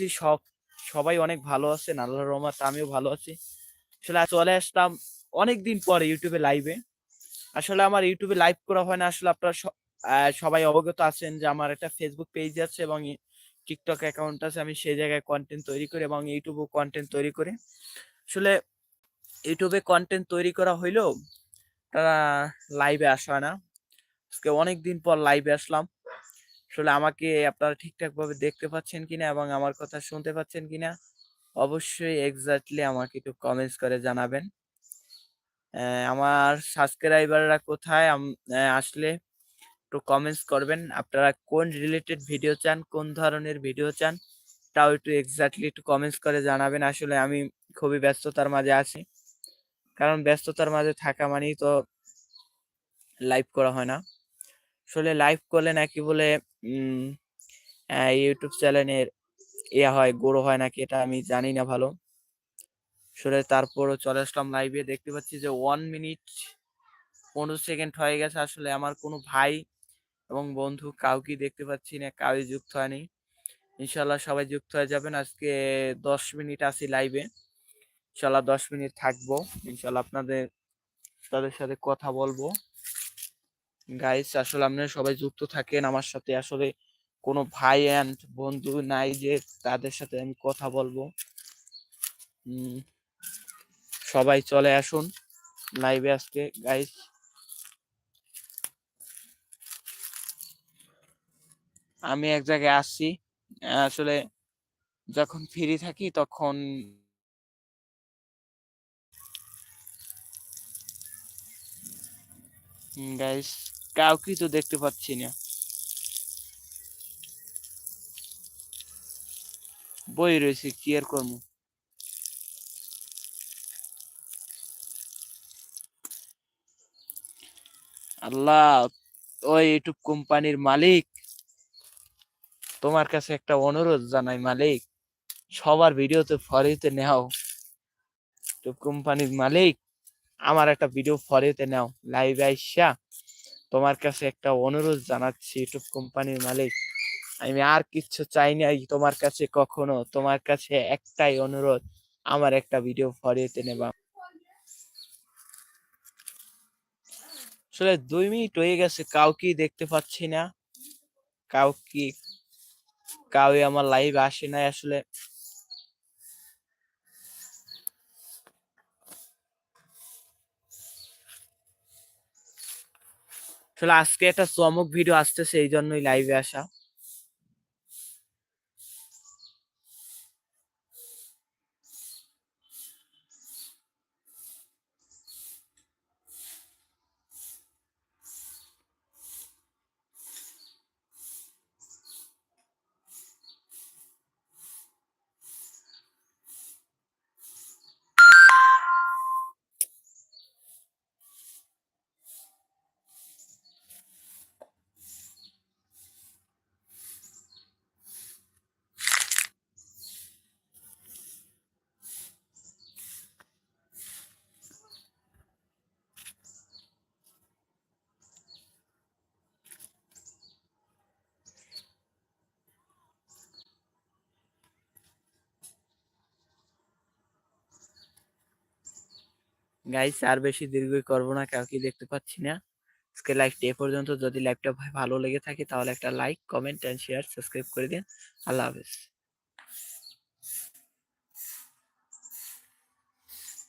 করছি সব, সবাই অনেক ভালো আছেন আল্লাহর রহমতে আমিও ভালো আছি। আসলে চলে আসলাম অনেক দিন পরে ইউটিউবে লাইভে আসলে আমার ইউটিউবে লাইভ করা হয় না, আসলে আপনারা সবাই অবগত আছেন যে আমার একটা ফেসবুক পেজ আছে এবং টিকটক অ্যাকাউন্ট আছে, আমি সেই জায়গায় কন্টেন্ট তৈরি করি এবং ইউটিউবেও কন্টেন্ট তৈরি করি। আসলে ইউটিউবে কন্টেন্ট তৈরি করা হইলেও তারা লাইভে আসা হয় না। আজকে অনেক দিন পর লাইভে আসলাম। আসলে আমাকে আপনারা ঠিকঠাক ভাবে দেখতে পাচ্ছেন কিনা এবং আমার কথা শুনতে পাচ্ছেন কিনা, অবশ্যই এক্স্যাক্টলি আমাকে একটু কমেন্টস করে জানাবেন। আমার সাবস্ক্রাইবাররা কোথায়? আসলে একটু কমেন্টস করবেন। আপনারা কোন রিলেটেড ভিডিও চান? কোন ধরনের ভিডিও চান? তাও একটু এক্স্যাক্টলি একটু কমেন্টস করে জানাবেন। আসলে আমি খুবই ব্যস্ততার মাঝে আছি। কারণ ব্যস্ততার মাঝে থাকা মানেই তো লাইভ করা হয় না। আসলে লাইভ করলে নাকি বলে ইউটিউব চ্যানেলের ইয়া হয়, গ্রো হয় নাকি এটা আমি জানি না ভালো। আসলে তারপরও চলে আসলাম লাইভে দেখতে পাচ্ছি যে ওয়ান মিনিট পনেরো সেকেন্ড হয়ে গেছে আসলে। আমার কোনো ভাই এবং বন্ধু কাউকে দেখতে পাচ্ছি না, কাউই যুক্ত হয়নি। ইনশাল্লাহ সবাই যুক্ত হয়ে যাবেন। আজকে দশ মিনিট আছি লাইভে ইনশাল্লাহ দশ মিনিট থাকব। ইনশাল্লাহ আপনাদের, তাদের সাথে কথা বলব। গাইস আসলে আপনারা সবাই যুক্ত থাকেন আমার সাথে। আসলে কোনো ভাই অ্যান্ড বন্ধু নাই যে তাদের সাথে আমি কথা বলব। সবাই চলে আসুন লাইভে আজকে গাইস আমি এক জায়গায় আসছি। আসলে যখন ফ্রি থাকি তখন গাইস কাউকে তো দেখতে পাচ্ছি না। বই রয়েছে, কি আর করব? আল্লাহ, ওই ইউটিউব কোম্পানির মালিক। তোমার কাছে একটা অনুরোধ জানাই, মালিক, সবার ভিডিওতে ফরিতে নেও। ইউটিউব কোম্পানির মালিক, আমার একটা ভিডিও ফরিতে নাও। লাইভে আইসা তোমার কাছে একটা অনুরোধ জানাচ্ছি ইউটিউব কোম্পানির মালিক। আমি আর কিচ্ছু চাই নাই তোমার কাছে কখনো। তোমার কাছে একটাই অনুরোধ, আমার একটা ভিডিও ফরিতে নেবা। আসলে দুই মিনিট হয়ে গেছে কাউকেই দেখতে পাচ্ছি না। কাউকে, কাউই আমার লাইভ আসে নাই আসলে। আসলে আজকে একটা চমক ভিডিও আসতেছে এই জন্যই লাইভে আসা। গাইস আর বেশি দীর্ঘই করব না, কাউকে দেখতে পাচ্ছি না। আজকে লাইফটি এ পর্যন্ত। যদি লাইভটা ভালো লেগে থাকে, তাহলে একটা like comment and share subscribe করে দিন। আল্লাহ হাফেজ।